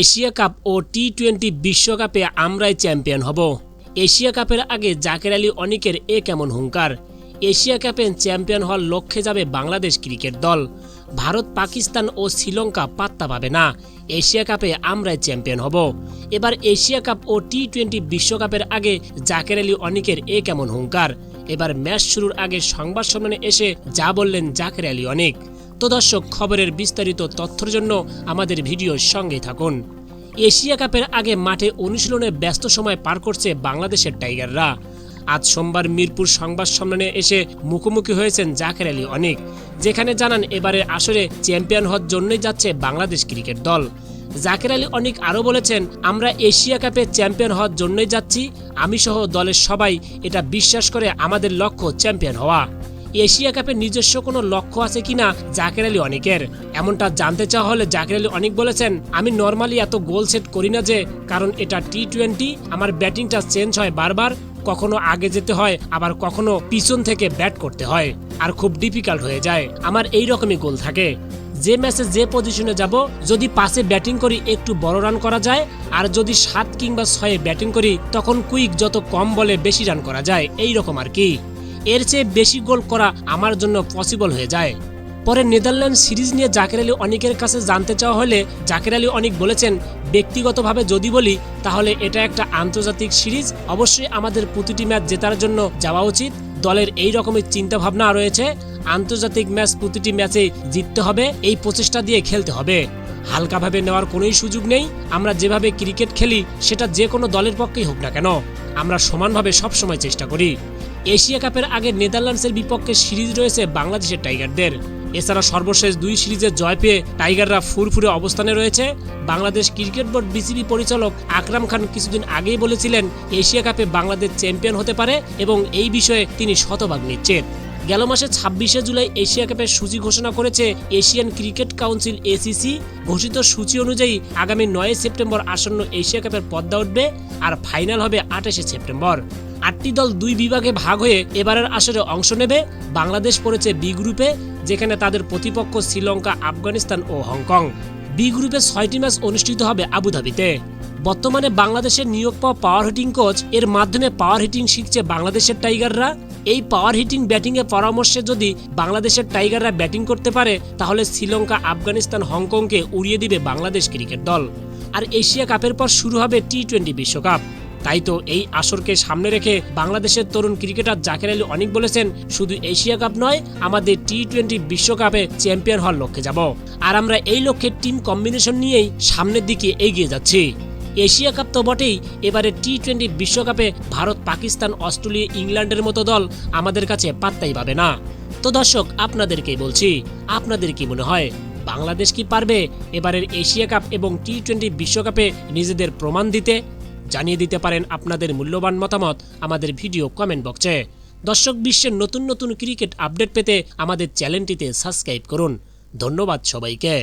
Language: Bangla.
এশিয়া কাপ ও টি টোয়েন্টি বিশ্বকাপে আমরাই চ্যাম্পিয়ন হব। এশিয়া কাপের আগে জাকের আলী অনিকের এ কেমন হুঙ্কার? এশিয়া কাপে চ্যাম্পিয়ন হওয়ার লক্ষ্যে যাবে বাংলাদেশ ক্রিকেট দল। ভারত, পাকিস্তান ও শ্রীলঙ্কা পাত্তা পাবে না। এশিয়া কাপে আমরাই চ্যাম্পিয়ন হব। এবার এশিয়া কাপ ও টি টোয়েন্টি বিশ্বকাপের আগে জাকের আলী অনিকের এ কেমন হুঙ্কার? এবার ম্যাচ শুরুর আগে সংবাদ সম্মেলনে এসে যা বললেন জাকের আলী অনিক। তো দর্শক খবরের বিস্তারিত তথ্যের জন্য আমাদের ভিডিওর সঙ্গে থাকুন। এশিয়া কাপের আগে মাঠে অনুশীলনে ব্যস্ত সময় পার করছে বাংলাদেশের টাইগাররা। আজ সোমবার মিরপুর সংবাদ সম্মেলনে এসে মুখোমুখি হয়েছেন জাকের আলী অনেক, যেখানে জানান এবারের আসরে চ্যাম্পিয়ন হওয়ার জন্যই যাচ্ছে বাংলাদেশ ক্রিকেট দল। জাকের আলী অনেক আরও বলেছেন, আমরা এশিয়া কাপে চ্যাম্পিয়ন হওয়ার জন্যই যাচ্ছি, আমি সহ দলের সবাই এটা বিশ্বাস করে আমাদের লক্ষ্য চ্যাম্পিয়ন হওয়া। এশিয়া কাপের নিজস্ব কোনো লক্ষ্য আছে কিনা জাকের আলী অনেকের। এমনটা জানতে চাওয়া হলে জাকের আলী অনেক বলেছেন, আমি নর্মালি এত গোল সেট করি না যে, কারণ এটা টি টোয়েন্টি আমার ব্যাটিংটা চেঞ্জ হয় বারবার, কখনো আগে যেতে হয়, আবার কখনো পিছন থেকে ব্যাট করতে হয়, আর খুব ডিফিকাল্ট হয়ে যায়। আমার এই রকমই গোল থাকে। যে ম্যাচে যে পজিশনে যাব, যদি পাশে ব্যাটিং করি, একটু বড় রান করা যায়, আর যদি সাত কিংবা ছয়ে ব্যাটিং করি, তখন কুইক যত কম বলে বেশি রান করা যায়। এই রকম আর কি। এর চেয়ে বেশি গোল করা আমার জন্য পসিবল হয়ে যায়। পরে নেদারল্যান্ড সিরিজ নিয়ে জাকের আলী অনেকের কাছে জানতে চাওয়া হলে জাকের আলী অনেক বলেছেন, ব্যক্তিগতভাবে যদি বলি, তাহলে এটা একটা আন্তর্জাতিক সিরিজ। অবশ্যই আমাদের প্রতিটি ম্যাচ জেতার জন্য যাওয়া উচিত। দলের এই রকমের চিন্তাভাবনা রয়েছে। আন্তর্জাতিক ম্যাচ প্রতিটি ম্যাচে জিততে হবে, এই প্রচেষ্টা দিয়ে খেলতে হবে। হালকাভাবে নেওয়ার কোনোই সুযোগ নেই। আমরা যেভাবে ক্রিকেট খেলি, সেটা যে কোনো দলের পক্ষেই হোক না কেন। আমরা সমানভাবে সবসময় চেষ্টা করি। এশিয়া কাপের আগে নেদারল্যান্ডসের বিপক্ষে সিরিজ রয়েছে বাংলাদেশের টাইগারদের। এছাড়া সর্বশেষ দুই সিরিজে জয় পেয়ে টাইগাররা ফুরফুরে অবস্থানে রয়েছে। বাংলাদেশ ক্রিকেট বোর্ড বিসিবি পরিচালক আকরাম খান কিছুদিন আগেই বলেছিলেন, এশিয়া কাপে বাংলাদেশ চ্যাম্পিয়ন হতে পারে এবং এই বিষয়ে তিনি শতভাগ নিশ্চিত। গেল মাসে ছাব্বিশে জুলাই এশিয়া কাপের সূচি ঘোষণা করেছে এশিয়ান ক্রিকেট কাউন্সিল এসিসি। ঘোষিত সূচি অনুযায়ী আগামী নয় সেপ্টেম্বর আসন্ন এশিয়া কাপের পদ্মা উঠবে আর ফাইনাল হবে আঠাশে সেপ্টেম্বর। আটটি দল দুই বিভাগে ভাগ হয়ে এবারের আসরে অংশ নেবে। বাংলাদেশ পড়েছে বি গ্রুপে যেখানে তাদের প্রতিপক্ষ শ্রীলঙ্কা, আফগানিস্তান ও হংকং। বি গ্রুপে ছয়টি ম্যাচ অনুষ্ঠিত হবে আবুধাবিতে। বর্তমানে বাংলাদেশের নিয়োগ পাওয়া পাওয়ার হিটিং কোচ এর মাধ্যমে পাওয়ার হিটিং শিখছে বাংলাদেশের টাইগাররা। এই পাওয়ার হিটিং ব্যাটিংয়ের পরামর্শে যদি বাংলাদেশের টাইগাররা ব্যাটিং করতে পারে, তাহলে শ্রীলঙ্কা, আফগানিস্তান, হংকংকে উড়িয়ে দিবে বাংলাদেশ ক্রিকেট দল। আর এশিয়া কাপের পর শুরু হবে টি টোয়েন্টি বিশ্বকাপ। তাই তো এই আসরকে সামনে রেখে বাংলাদেশের তরুণ ক্রিকেটার জাকের আলী অনেক বলেছেন, শুধু এশিয়া কাপ নয়, আমাদের টি টোয়েন্টি বিশ্বকাপে চ্যাম্পিয়ন হওয়ার লক্ষ্যে যাব। আর আমরা এই লক্ষ্যে টিম কম্বিনেশন নিয়েই সামনের দিকে এগিয়ে যাচ্ছি। এশিয়া কাপ তো বটেই, এবারে টি টোয়েন্টি বিশ্বকাপে ভারত, পাকিস্তান, অস্ট্রেলিয়া, ইংল্যান্ডের মতো দল আমাদের কাছে পাত্তাই পাবে না। তো দর্শক, আপনাদেরকেই বলছি, আপনাদের কি মনে হয়, বাংলাদেশ কি পারবে এবারের এশিয়া কাপ এবং টি টোয়েন্টি বিশ্বকাপে নিজেদের প্রমাণ দিতে? জানিয়ে দিতে পারেন আপনাদের মূল্যবান মতামত আমাদের ভিডিও কমেন্ট বক্সে দর্শক বিশ্বের নতুন নতুন ক্রিকেট আপডেট পেতে আমাদের চ্যানেলটিতে সাবস্ক্রাইব করুন। ধন্যবাদ সবাইকে।